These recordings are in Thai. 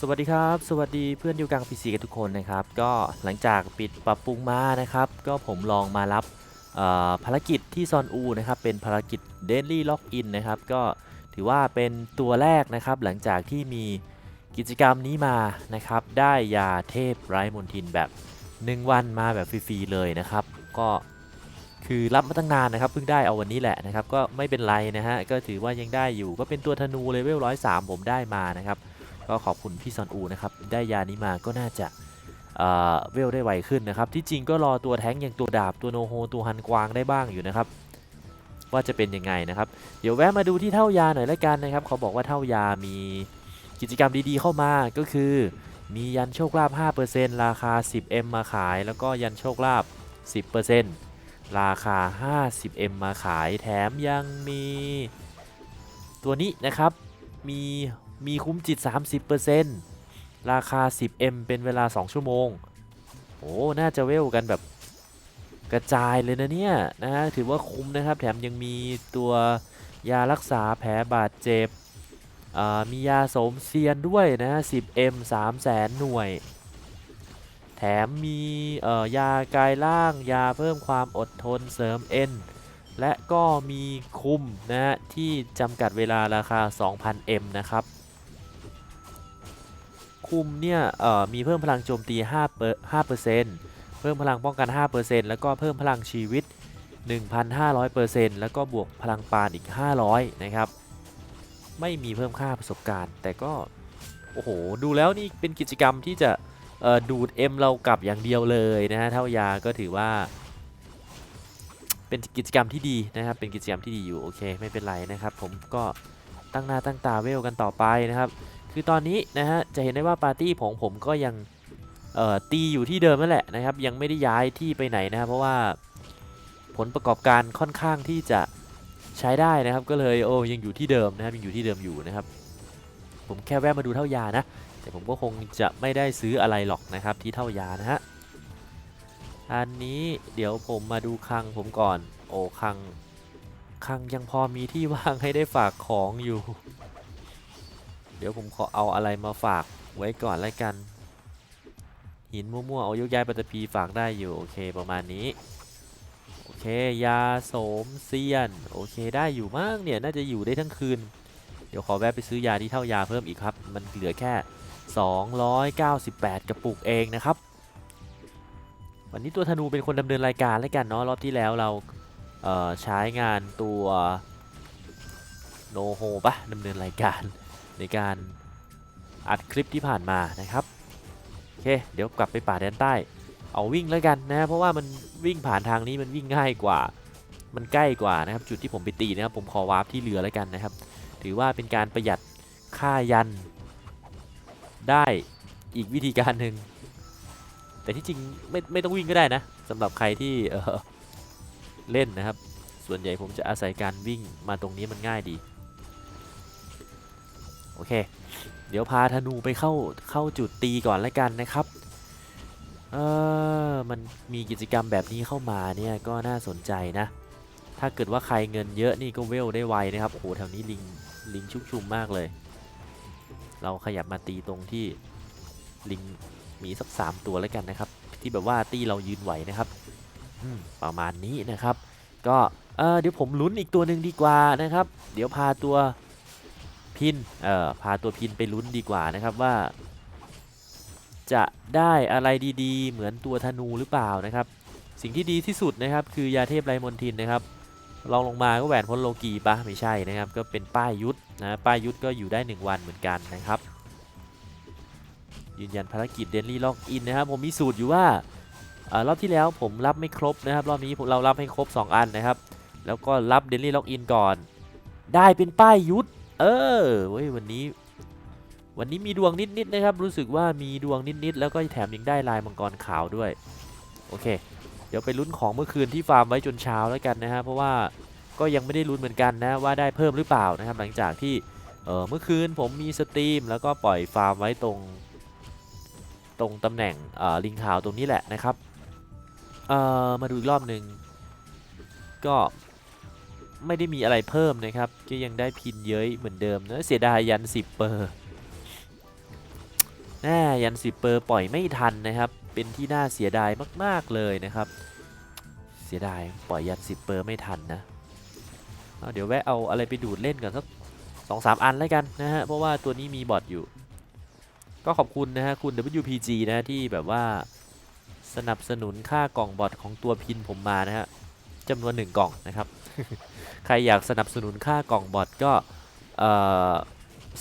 สวัสดีครับ สวัสดีเพื่อนยูกังพีซีกันทุกคนนะครับ ก็หลังจากปิดปรับปรุงมานะครับ ก็ผมลองมารับภารกิจที่ซอนอูนะครับ เป็นภารกิจ Daily Login นะครับ ก็ถือว่าเป็นตัวแรกนะครับ หลังจากที่มีกิจกรรมนี้มานะครับ ได้ยาเทพไร้มนทินแบบ 1 วันมาแบบฟรีๆเลยนะครับ ก็คือรับมาตั้งนานนะครับเพิ่งได้เอาวันนี้แหละนะครับ ก็ไม่เป็นไรนะฮะก็ถือว่ายังได้อยู่ก็เป็นตัวธนูเลเวล103ผมได้มานะครับ ก็ขอบคุณพี่ซอนอูนะครับ ได้ยานี้มาก็น่าจะเเวลได้ไวขึ้นนะครับ ที่จริงก็รอตัวแท้งอย่างตัวดาบตัวโนโฮตัวฮันกวางได้บ้างอยู่นะครับ ว่าจะเป็นยังไงนะครับ เดี๋ยวแวะมาดูที่เท่ายาหน่อยละกันนะครับ เขาบอกว่าเท่ายามีกิจกรรมดีๆเข้ามาก็คือ มียันโชคลาภ5%ราคา 10M มาขาย แล้วก็ยันโชคลาภ10%ราคา 50M มาขายแถมยังมีตัวนี้นะครับมี มีคุ้มจิต 30%ราคา 10M เป็นเวลา 2 ชั่วโมง โอ้ น่าจะเวลกันแบบกระจายเลยนะเนี่ยนะฮะ ถือว่าคุ้มนะครับ แถมยังมีตัวยารักษาแผลบาดเจ็บ มียาสมเซียนด้วยนะฮะ 10M 3แสนหน่วย แถมมียากายล่าง ยาเพิ่มความอดทนเสริมเอ็นและก็มีคุมนะฮะที่จำกัดเวลาราคา 2,000M นะครับ คุมเนี่ยมีเพิ่มพลังโจมตี5เปอร์5%เพิ่มพลังป้องกัน5%แล้วก็เพิ่มพลังชีวิต 1,500%แล้วก็บวกพลังปานอีก 500 นะครับ ไม่มีเพิ่มค่าประสบการณ์ แต่ก็ โอ้โห ดูแล้วนี่เป็นกิจกรรมที่จะเอ่อดูด M เรากลับอย่างเดียวเลยนะฮะเท่ายาก็ถือว่า เป็นกิจกรรมที่ดีนะครับเป็นกิจกรรมที่ดีอยู่โอเคไม่เป็นไรนะครับ ผมก็ตั้งหน้าตั้งตาเวลกันต่อไปนะครับ คือตอนนี้นะฮะจะเห็นได้ว่าปาร์ตี้ของผมก็ยังตีอยู่ที่เดิมนั่นแหละนะครับยังไม่ได้ย้ายที่ไปไหนนะครับเพราะว่าผลประกอบการค่อนข้างที่จะใช้ได้นะครับก็เลยโอ้ยังอยู่ที่เดิมนะครับยังอยู่ที่เดิมอยู่นะครับผมแค่แวะมาดูเท่ายานะแต่ผมก็คงจะไม่ได้ซื้ออะไรหรอกนะครับที่เท่ายานะฮะอันนี้เดี๋ยวผมมาดูคังผมก่อนโอ้คังคังยังพอมีที่ว่างให้ได้ฝากของอยู่ เดี๋ยวผมขอเอาอะไรมาฝากไว้ก่อนแล้วกัน หินมั่วๆเอายกย้ายปัตตภีฝากได้อยู่ โอเคประมาณนี้ โอเค ยาโสมเซียน โอเคได้อยู่มากเนี่ย น่าจะอยู่ได้ทั้งคืน เดี๋ยวขอแวะไปซื้อยาที่เท่ายาเพิ่มอีกครับ มันเหลือแค่ 298 กระปุกเองนะครับ วันนี้ตัวธนูเป็นคนดำเนินรายการแล้วกันเนาะรอบที่แล้วเราเใช้งานตัวโนโฮปะดำเนินรายการ ในการอัดคลิปที่ผ่านมานะครับโอเคเดี๋ยวกลับไปป่าแดนใต้ เอาวิ่งแล้วกันนะเพราะว่ามันวิ่งผ่านทางนี้มันวิ่งง่ายกว่า มันใกล้กว่านะครับจุดที่ผมไปตีนะครับผมขอวาร์ปที่เรือแล้วกันนะครับ ถือว่าเป็นการประหยัดค่ายันได้อีกวิธีการหนึ่งแต่ที่จริงไม่ไม่ต้องวิ่งก็ได้นะสำหรับใครที่เออเล่นนะครับ ส่วนใหญ่ผมจะอาศัยการวิ่งมาตรงนี้มันง่ายดี โอเค เดี๋ยวพาธนูไปเข้าเข้าจุดตีก่อนแล้วกันนะครับเออมันมีกิจกรรมแบบนี้เข้ามาเนี่ยก็น่าสนใจนะ ถ้าเกิดว่าใครเงินเยอะนี่ก็เวลได้ไวนะครับโอ้โหแถวนี้ลิงลิงชุกชุมมากเลย เราขยับมาตีตรงที่ลิงมีสักสามตัวแล้วกันนะครับ ที่แบบว่าตีเรายืนไหวนะครับประมาณนี้นะครับ ก็เออเดี๋ยวผมลุ้นอีกตัวหนึ่งดีกว่านะครับ เดี๋ยวพาตัว พินเอ่อพาตัวพินไปลุ้นดีกว่านะครับว่า จะได้อะไรดีๆ เหมือนตัวธนูหรือเปล่านะครับ สิ่งที่ดีที่สุดนะครับคือยาเทพไรมนทินนะครับลองลงมาก็แหวนพ้นโลกีปะไม่ใช่นะครับ ก็เป็นป้ายยุทธนะป้ายยุทธก็อยู่ได้ 1 วันเหมือนกันนะครับ ยืนยันภารกิจเดนลี่ล็อกอินนะครับผมมีสูตรอยู่ว่าอรอบที่แล้วผมรับไม่ครบนะครับรอบนี้เรารับให้ครบ 2 อันนะครับ แล้วก็รับเดนลี่ล็อกอินก่อน ได้เป็นป้ายยุทธ เออเว้ยวันนี้ วันนี้มีดวงนิดๆนะครับ รู้สึกว่ามีดวงนิดๆแล้วก็แถมยังได้ลายมังกรขาวด้วย โอเค เดี๋ยวไปลุ้นของเมื่อคืนที่ฟาร์มไว้จนเช้าแล้วกันนะฮะเพราะว่าก็ยังไม่ได้ลุ้นเหมือนกันนะว่าได้เพิ่มหรือเปล่านะครับ หลังจากที่เออเมื่อคืนผมมีสตรีมแล้วก็ปล่อยฟาร์มไว้ตรง ตรงตำแหน่งลิงขาวตรงนี้แหละนะครับมาดูอีกรอบหนึ่งก็ ไม่ได้มีอะไรเพิ่มนะครับ ก็ยังได้พินเย้ยเหมือนเดิมนะเสียดายยัน 10 เปอร์แน่ยันสิบเปอร์ปล่อยไม่ทันนะครับ เป็นที่น่าเสียดายมากๆเลยนะครับ เสียดายปล่อยยันสิบเปอร์ไม่ทันนะเเดี๋ยวแวะเอาอะไรไปดูดเล่นก่อนสักสองสามอันแล้วกันนะฮะ เพราะว่าตัวนี้มีบอทอยู่ ก็ขอบคุณนะฮะ คุณ WPG นะที่แบบว่าสนับสนุนค่ากล่องบอทของตัวพินผมมานะฮะ จำนวนหนึ่งกล่องนะครับ ใครอยากสนับสนุนค่ากล่องบอทก็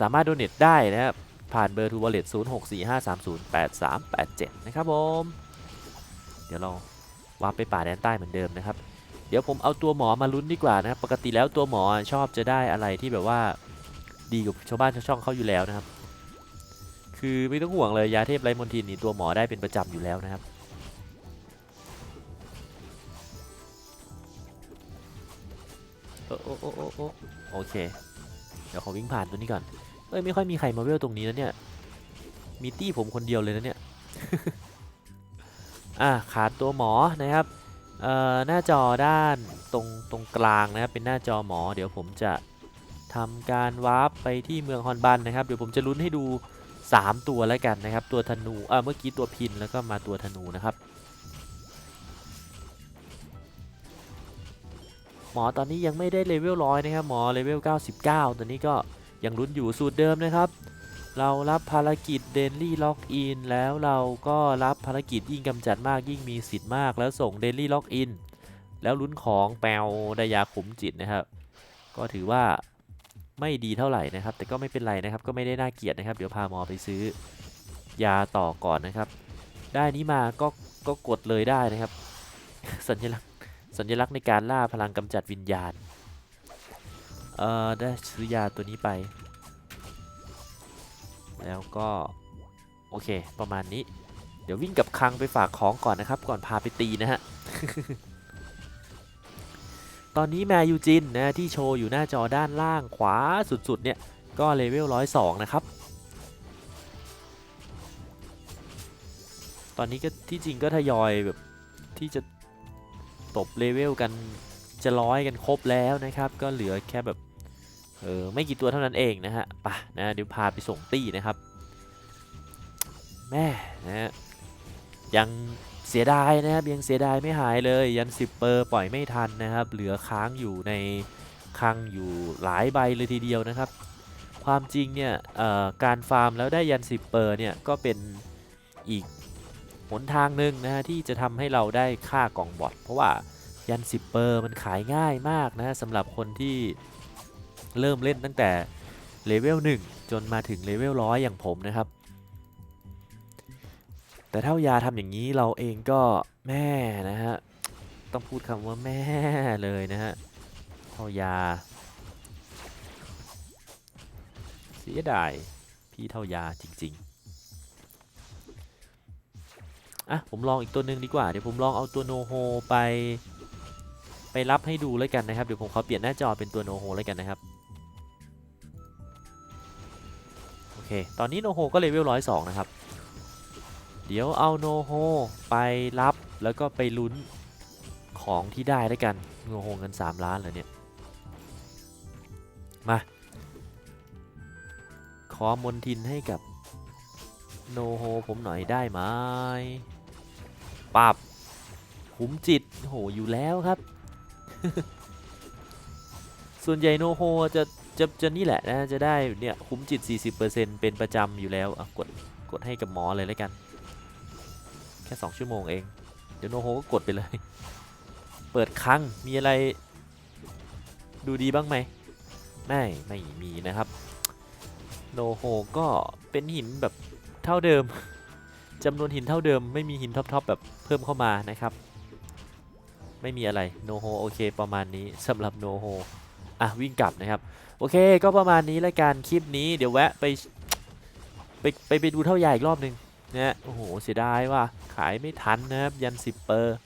สามารถโดเนทได้นะครับ ผ่านเบอร์ทูวอลเล็ต0 6 4 5 3 0 8 3 8 7นะครับผม เดี๋ยวเราวาร์ปไปป่าแดนใต้เหมือนเดิมนะครับ เดี๋ยวผมเอาตัวหมอมาลุ้นดีกว่านะครับ ปกติแล้วตัวหมอชอบจะได้อะไรที่แบบว่าดีกับชาวบ้านชาวช่องเขาอยู่แล้วนะครับ คือไม่ต้องห่วงเลยยาเทพไรมนทินนี่ตัวหมอได้เป็นประจำอยู่แล้วนะครับ โอ้โอ้โอ้โอ้โอเค เดี๋ยวขอวิ่งผ่านตัวนี้ก่อน เอ้ยไม่ค่อยมีใครมาเวลตรงนี้แล้วเนี่ย มีตี้ผมคนเดียวเลยนะเนี่ย อะขาดตัวหมอนะครับ เอ่อหน้าจอด้านตรงตรงกลางนะครับเป็นหน้าจอหมอ เดี๋ยวผมจะทำการวาร์ปไปที่เมืองฮอนบันนะครับ เดี๋ยวผมจะลุ้นให้ดู 3 ตัวแล้วกันนะครับ ตัวธนูเอ่อเมื่อกี้ตัวพินแล้วก็มาตัวธนูนะครับ หมอตอนนี้ยังไม่ได้เลเวลร้อยนะครับหมอเลเวล 99 ตอนนี้ก็ยังลุ้นอยู่สูตรเดิมนะครับ เรารับภารกิจเดนลี่ล็อกอินแล้วเราก็รับภารกิจยิ่งกำจัดมากยิ่งมีสิทธิ์มาก แล้วส่งเดนลี่ล็อกอินแล้วลุ้นของแปลไดายาขุมจิตนะครับ ก็ถือว่าไม่ดีเท่าไหร่นะครับ แต่ก็ไม่เป็นไรนะครับ ก็ไม่ได้น่าเกลียดนะครับ เดี๋ยวพาหมอไปซื้อยาต่อก่อนนะครับ ได้นี้มาก็ก็กดเลยได้นะครับ สัญลักษณ์ สัญลักษณ์ในการล่าพลังกำจัดวิญญาณ เอ่อ ได้ซื้อยาตัวนี้ไป แล้วก็ โอเค ประมาณนี้ เดี๋ยววิ่งกับคังไปฝากของก่อนนะครับ ก่อนพาไปตีนะฮะ ตอนนี้แมยูจินนะที่โชว์อยู่หน้าจอด้านล่างขวาสุดๆเนี่ย ก็เลเวล102นะครับ ตอนนี้ก็ที่จริงก็ทยอยแบบที่จะ ตบเลเวลกันจะร้อยกันครบแล้วนะครับ ก็เหลือแค่แบบเออไม่กี่ตัวเท่านั้นเองนะฮะปะนะเดี๋ยวพาไปส่งตี้นะครับแม่นะฮะยังเสียดายนะครับยังเสียดายไม่หายเลยยัน 10 เปอร์ปล่อยไม่ทันนะครับ เหลือค้างอยู่ในคังอยู่หลายใบเลยทีเดียวนะครับ ความจริงเนี่ยการฟาร์มแล้วได้ยัน 10 เปอร์เนี่ยก็เป็นอีก หนทางหนึ่งนะฮะที่จะทำให้เราได้ค่ากล่องบอทเพราะว่ายัน 10 เปอร์มันขายง่ายมากนะฮะสำหรับคนที่เริ่มเล่นตั้งแต่เลเวล1 จนมาถึงเลเวลร้อยอย่างผมนะครับ แต่ถ้ายาทำอย่างนี้เราเองก็แม่นะฮะ ต้องพูดคำว่าแม่เลยนะฮะเท่ายาเสียดายพี่เท่ายาจริง ๆ อะผมลองอีกตัวหนึ่งดีกว่า เดี๋ยวผมลองเอาตัวโนโฮไป ไปรับให้ดูแล้วกันนะครับ เดี๋ยวผมขอเปลี่ยนหน้าจอเป็นตัวโนโฮแล้วกันนะครับ โอเค ตอนนี้โนโฮก็เลเวลร้อยสองนะครับ เดี๋ยวเอาโนโฮไปรับแล้วก็ไปลุ้นของที่ได้ด้วยกันโนโฮเงิน 3 ล้านเลยเนี่ย มา ขอมนทินให้กับโนโฮผมหน่อยได้ไหม ปับขุมจิตโหอยู่แล้วครับ ส่วนใหญ่โนโฮจะจะจะนี่แหละนะจะได้เนี่ยคุ้มจิต 40%เป็นประจำอยู่แล้วอะกดกดให้กับหมอเลยแล้วกัน แค่ 2 ชั่วโมงเอง เดี๋ยวโนโฮก็กดไปเลย เปิดครั้งมีอะไรดูดีบ้างไหม ไม่ ไม่มีนะครับ โนโฮก็เป็นหินแบบเท่าเดิม จำนวนหินเท่าเดิมไม่มีหินท็อปๆแบบเพิ่มเข้ามานะครับ ไม่มีอะไรโนโฮโอเคประมาณนี้สำหรับโนโฮอะวิ่งกลับนะครับ โอเคก็ประมาณนี้ละกันคลิปนี้เดี๋ยวแวะไปไปไปไปดูเท่าใหญ่อีกรอบหนึ่งนะโอ้โหเสียดายว่าขายไม่ทันนะครับยัน 10 เปอร์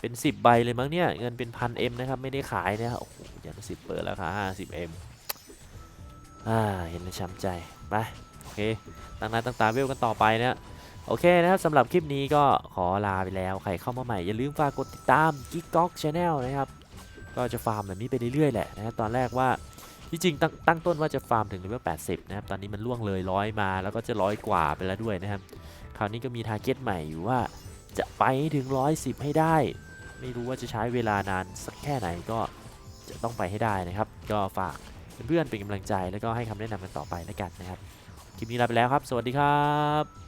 เป็น 10 ใบเลยมั้งเนี่ยเงินเป็นพันเอ็มนะครับไม่ได้ขายนะครับโอ้โหยัน 10 เปอร์แล้วค่ะ50เอ็มอ่าเห็นแล้วช้ำใจไป โอเคตั้งหน้าตั้งตาเวลกันต่อไปนะโอเคนะครับสำหรับคลิปนี้ก็ขอลาไปแล้ว ใครเข้ามาใหม่ อย่าลืมฝากกดติดตาม g i g g o g Channel นะครับ ก็จะฟาร์มแบบนี้ไปเรื่อยๆแหละนะตอนแรกว่าที่จริงตั้งตั้งต้นว่าจะฟาร์มถึงเลเวล80 นะครับ ตอนนี้มันล่วงเลยร้อยมาแล้วก็จะร้อยกว่าไปแล้วด้วยนะครับ คราวนี้ก็มีทาร์เก็ตใหม่อยู่ว่าจะไปให้ถึง 110 ให้ได้ ไม่รู้ว่าจะใช้เวลานานสักแค่ไหนก็จะต้องไปให้ได้นะครับ ก็ฝากเพื่อนๆเป็นกำลังใจแล้วก็ให้คำแนะนำกันต่อไปแล้วกันนะครับ คลิปนี้ลาไปแล้วครับ สวัสดีครับ